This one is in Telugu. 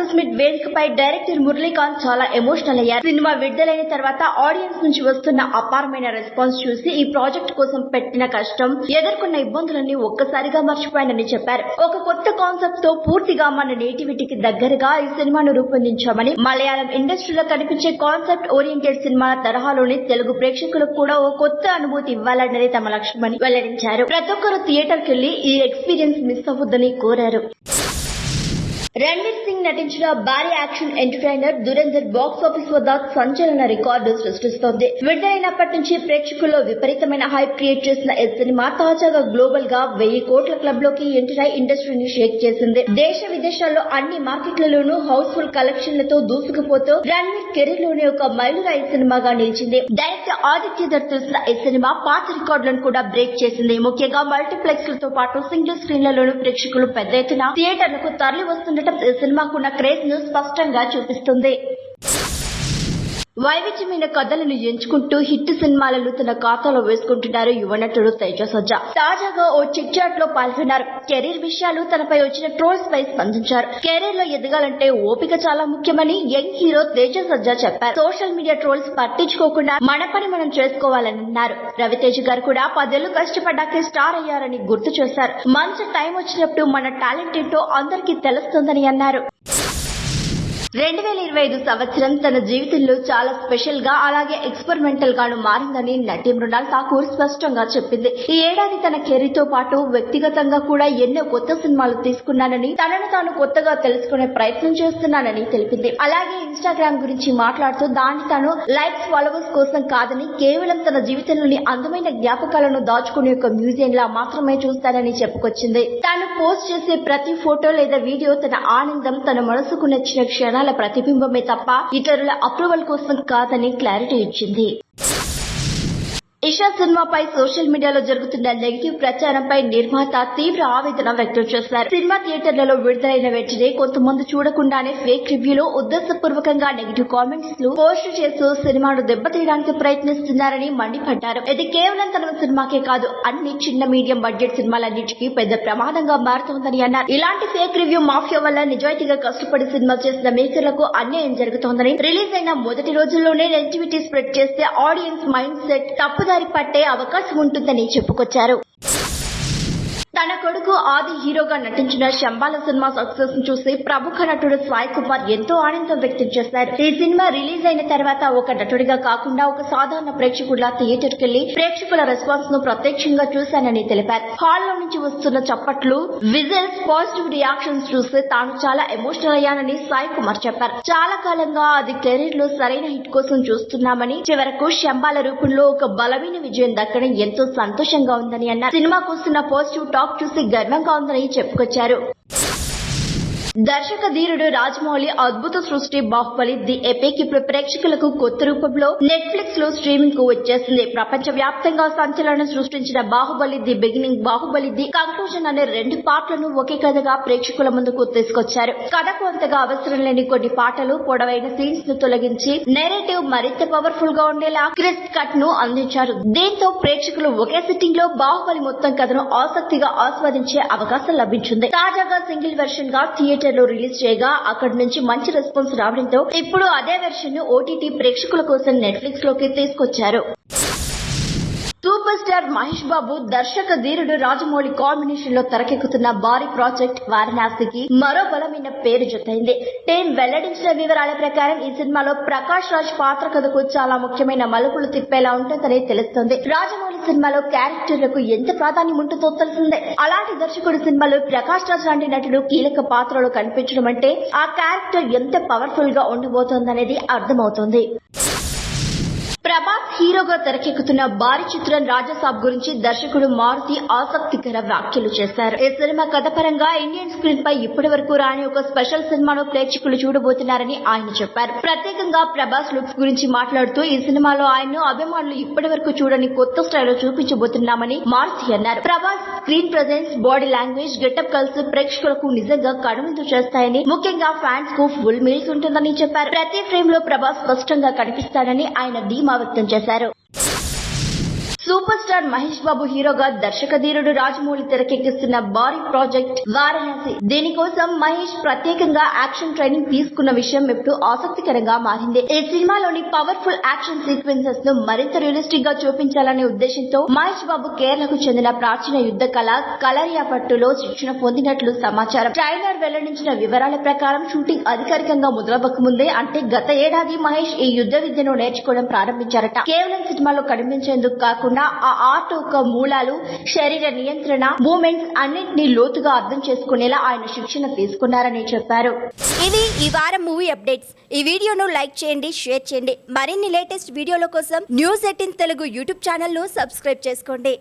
సక్సెస్ మీట్ వేదికపై డైరెక్టర్ మురళీకాంత్ చాలా ఎమోషనల్ అయ్యారు. సినిమా విడుదలైన తర్వాత ఆడియన్స్ నుంచి వస్తున్న అపారమైన రెస్పాన్స్ చూసి ఈ ప్రాజెక్ట్ కోసం పెట్టిన కష్టం ఎదుర్కొన్న ఇబ్బందులన్నీ ఒక్కసారిగా మర్చిపోయానని చెప్పారు. ఒక కొత్త కాన్సెప్ట్తో పూర్తిగా మన నేటివిటీకి దగ్గరగా ఈ సినిమాను రూపొందించామని మలయాళం ఇండస్ట్రీలో కనిపించే కాన్సెప్ట్ ఓరియంటెడ్ సినిమాల తరహాలోనే తెలుగు ప్రేక్షకులకు కూడా ఓ కొత్త అనుభూతి ఇవ్వాలన్నది తమ లక్ష్యమని వెల్లడించారు. ప్రతి ఒక్కరు థియేటర్ వెళ్ళి ఈ ఎక్స్పీరియన్స్ మిస్ అవ్వద్దని కోరారు. రణ్వీర్ సింగ్ నటించిన భారీ action entertainer Dhurandhar box office వద్ద సంచలన రికార్డు సృష్టిస్తోంది. విడుదలైనప్పటి నుంచి ప్రేక్షకుల్లో విపరీతమైన హైప్ క్రియేట్ చేసిన ఈ సినిమా తాజాగా గ్లోబల్గా వెయ్యి కోట్ల క్లబ్లోకి ఎంటర్ అయి ఇండస్ట్రీని షేక్ చేసింది. దేశ విదేశాల్లో అన్ని మార్కెట్లలోనూ హౌస్ ఫుల్ కలెక్షన్లతో దూసుకుపోతూ రణ్వీర్ కెరీర్లోనే ఒక మైలురాయి సినిమాగా నిలిచింది. డైరెక్టర్ ఆదిత్య దత్ తీసిన ఈ సినిమా పాత రికార్డులను కూడా బ్రేక్ చేసింది. ముఖ్యంగా మల్టీప్లెక్స్లతో పాటు సింగిల్ స్క్రీన్లలోనూ ప్రేక్షకులు పెద్ద ఎత్తున థియేటర్లకు తరలి వస్తున్న ఈ సినిమాకున్న క్రేజ్ను స్పష్టంగా చూపిస్తుంది. వైవిధ్యమైన కథలను ఎంచుకుంటూ హిట్ సినిమాలను తన ఖాతాలో వేసుకుంటున్నారు యువ నటుడు తేజ సజ్జా. తాజాగా ఓ చిట్ చాట్లో పాల్గొన్నారు. కెరీర్ విషయాలు తనపై వచ్చిన ట్రోల్స్ పై స్పందించారు. కెరీర్లో ఎదగాలంటే ఓపిక చాలా ముఖ్యమని యంగ్ హీరో తేజ సజ్జా చెప్పారు. సోషల్ మీడియా ట్రోల్స్ పట్టించుకోకుండా మన పని మనం చేసుకోవాలని అన్నారు. రవితేజ గారు కూడా పదేళ్ళు కష్టపడ్డాకే స్టార్ అయ్యారని గుర్తు చేశారు. మంచి టైం వచ్చినప్పుడు మన టాలెంట్ ఏంటో అందరికీ తెలుస్తుందని అన్నారు. రెండు వేల ఇరవై ఐదు సంవత్సరం తన జీవితంలో చాలా స్పెషల్గా అలాగే ఎక్స్పెరిమెంటల్ గాను మారిందని నటి మృణాల్ ఠాకూర్ స్పష్టంగా చెప్పింది. ఈ ఏడాది తన కెరీర్తో పాటు వ్యక్తిగతంగా కూడా ఎన్నో కొత్త సినిమాలు తీసుకున్నానని తనను తాను కొత్తగా తెలుసుకునే ప్రయత్నం చేస్తున్నానని తెలిపింది. అలాగే ఇన్స్టాగ్రామ్ గురించి మాట్లాడుతూ దాన్ని తాను లైక్స్ ఫాలోవర్స్ కోసం కాదని కేవలం తన జీవితంలోని అందమైన జ్ఞాపకాలను దాచుకునే ఒక మ్యూజియం లా మాత్రమే చూస్తానని చెప్పుకొచ్చింది. తాను పోస్ట్ చేసే ప్రతి ఫోటో లేదా వీడియో తన ఆనందం తన మనసుకు నచ్చిన జనాల ప్రతిబింబమే తప్ప ఇతరుల అప్రూవల్ కోసం కాదని క్లారిటీ ఇచ్చింది. ఇషా సినిమాపై సోషల్ మీడియాలో జరుగుతున్న నెగిటివ్ ప్రచారంపై నిర్మాత తీవ్ర ఆవేదన వ్యక్తం చేశారు. సినిమా థియేటర్లలో విడుదలైన వెంటనే కొంతమంది చూడకుండానే ఫేక్ రివ్యూలో ఉద్దేశపూర్వకంగా నెగిటివ్ కామెంట్స్లు పోస్ట్ చేస్తూ సినిమాను దెబ్బతీయడానికి ప్రయత్నిస్తున్నారని మండిపడ్డారు. ఇది కేవలం తన సినిమాకే కాదు అన్ని చిన్న మీడియం బడ్జెట్ సినిమాలన్నింటికీ పెద్ద ప్రమాదంగా మారుతోందని అన్నారు. ఇలాంటి ఫేక్ రివ్యూ మాఫియా వల్ల నిజాయితీగా కష్టపడి సినిమా చేసిన మేకర్లకు అన్యాయం జరుగుతోందని రిలీజ్ అయిన మొదటి రోజుల్లోనే నెగిటివిటీ స్ప్రెడ్ చేస్తే ఆడియన్స్ మైండ్ సెట్ తప్పుదారి పట్టే అవకాశం ఉంటుందని చెప్పుకొచ్చారు. తన కొడుకు ఆది హీరోగా నటించిన శంబాల సినిమా సక్సెస్ను చూసి ప్రముఖ నటుడు సాయి కుమార్ ఎంతో ఆనందం వ్యక్తం చేశారు. ఈ సినిమా రిలీజ్ అయిన తర్వాత ఒక నటుడిగా కాకుండా ఒక సాధారణ ప్రేక్షకుడిలా థియేటర్ కెళ్ళి ప్రేక్షకుల రెస్పాన్స్ను ప్రత్యక్షంగా చూశానని తెలిపారు. హాల్లో నుంచి వస్తున్న చప్పట్లు విజిల్స్ పాజిటివ్ రియాక్షన్స్ చూసి తాను చాలా ఎమోషనల్ అయ్యానని సాయి కుమార్ చెప్పారు. చాలా కాలంగా అది కెరీర్లో సరైన హిట్ కోసం చూస్తున్నామని చివరకు శంబాల రూపంలో ఒక బలమైన విజయం దక్కడం ఎంతో సంతోషంగా ఉందని అన్నారు. సినిమాకు వస్తున్న పాజిటివ్ టాక్ చూసి గర్వంగా ఉందని చెప్పుకొచ్చారు. దర్శక ధీరుడు రాజమౌళి అద్భుత సృష్టి బాహుబలి ది ఎపిక్ ఇప్పుడు ప్రేక్షకులకు కొత్త రూపంలో నెట్ఫ్లిక్స్లో స్ట్రీమింగ్కు వచ్చేసింది. ప్రపంచ వ్యాప్తంగా సంచలనం సృష్టించిన Baahubali the beginning Baahubali the conclusion అనే రెండు పాటలను ఒకే కథగా ప్రేక్షకుల ముందుకు తీసుకొచ్చారు. కథకు అంతగా అవసరం లేని కొన్ని పాటలు పొడవైన సీన్స్ను తొలగించి నెరేటివ్ మరింత పవర్ఫుల్గా ఉండేలా క్రిస్ట్ కట్ను అందించారు. దీంతో ప్రేక్షకులు ఒకే సిట్టింగ్లో బాహుబలి మొత్తం కథను ఆసక్తిగా ఆస్వాదించే అవకాశం లభించింది. తాజాగా సింగిల్ వెర్షన్గా థియేటర్ లో రిలీజ్ చేయగా అక్కడి నుంచి మంచి రెస్పాన్స్ రావడంతో ఇప్పుడు అదే వెర్షన్ను ఓటీటీ ప్రేక్షకుల కోసం నెట్ఫ్లిక్స్లోకి తీసుకొచ్చారు. సూపర్ స్టార్ మహేష్ బాబు దర్శక ధీరుడు రాజమౌళి కాంబినేషన్లో తెరకెక్కుతున్న భారీ ప్రాజెక్ట్ వారణాసికి మరో బలమైన పేరు జొత్తైంది. టీం వెల్లడించిన వివరాల ప్రకారం ఈ సినిమాలో ప్రకాష్ రాజ్ పాత్ర కథకు చాలా ముఖ్యమైన మలుపులు తిప్పేలా ఉంటుందని తెలుస్తోంది. రాజమౌళి సినిమాలో క్యారెక్టర్లకు ఎంత ప్రాధాన్యం ఉంటుందో తెలిసిందే. అలాంటి దర్శకుడు సినిమాలో ప్రకాష్ రాజ్ లాంటి నటుడు కీలక పాత్రలో కనిపించడం అంటే ఆ క్యారెక్టర్ ఎంత పవర్ఫుల్గా ఉండబోతోందనేది అర్థమవుతోంది. ప్రభాస్ హీరోగా తెరకెక్కుతున్న భారీ చిత్రం రాజాసాబ్ గురించి దర్శకుడు మారుతి ఆసక్తికర వ్యాఖ్యలు చేశారు. ఈ సినిమా కథపరంగా ఇండియన్ స్క్రీన్ పై ఇప్పటి వరకు రాని ఒక స్పెషల్ సినిమాను ప్రేక్షకులు చూడబోతున్నారని ఆయన చెప్పారు. ప్రత్యేకంగా ప్రభాస్ లుక్స్ గురించి మాట్లాడుతూ ఈ సినిమాలో ఆయన్ను అభిమానులు ఇప్పటి వరకు చూడని కొత్త స్టైల్లో చూపించబోతున్నామని మారుతి అన్నారు. Prabhas screen presence body language getup కలిసి ప్రేక్షకులకు నిజంగా కనువిందు చేస్తాయని ముఖ్యంగా ఫ్యాన్స్కు ఫుల్ మీల్స్ ఉంటుందని చెప్పారు. ప్రతి ఫ్రేమ్లో ప్రభాస్ స్పష్టంగా కనిపిస్తాడని ఆయన ధీమా వ్యక్తం చేశారు. సూపర్ స్టార్ మహేష్ బాబు హీరోగా దర్శకధీరుడు రాజమౌళి తెరకెక్కిస్తున్న భారీ ప్రాజెక్ట్ వారణాసి. దీనికోసం మహేష్ ప్రత్యేకంగా యాక్షన్ ట్రైనింగ్ తీసుకున్న విషయం ఇప్పుడు ఆసక్తికరంగా మారింది. ఈ సినిమాలోని పవర్ఫుల్ యాక్షన్ సీక్వెన్సెస్ను మరింత రియలిస్టిక్గా చూపించాలనే ఉద్దేశంతో మహేష్ బాబు కేరళకు చెందిన ప్రాచీన యుద్ధ కళ కలరియా పట్టులో శిక్షణ పొందినట్లు సమాచారం. ట్రైలర్ వెల్లడించిన వివరాల ప్రకారం షూటింగ్ అధికారికంగా మొదలవ్వక ముందే అంటే గత ఏడాది మహేష్ ఈ యుద్ధ విద్యను నేర్చుకోవడం ప్రారంభించారట. కేవలం సినిమాలో కనిపించేందుకు కాకుండా ఆ ఆర్ట్ యొక్క మూలాలు శరీర నియంత్రణ మూమెంట్స్ అన్నింటినీ లోతుగా అర్థం చేసుకునేలా ఆయన శిక్షణ తీసుకున్నారని చెప్పారు. ఇది ఈ వారం మూవీ అప్డేట్స్. ఈ వీడియోను లైక్ చేయండి షేర్ చేయండి. మరిన్ని లేటెస్ట్ వీడియోల కోసం న్యూస్ ఎయిటీన్ తెలుగు యూట్యూబ్ ఛానల్ను సబ్స్క్రైబ్ చేసుకోండి.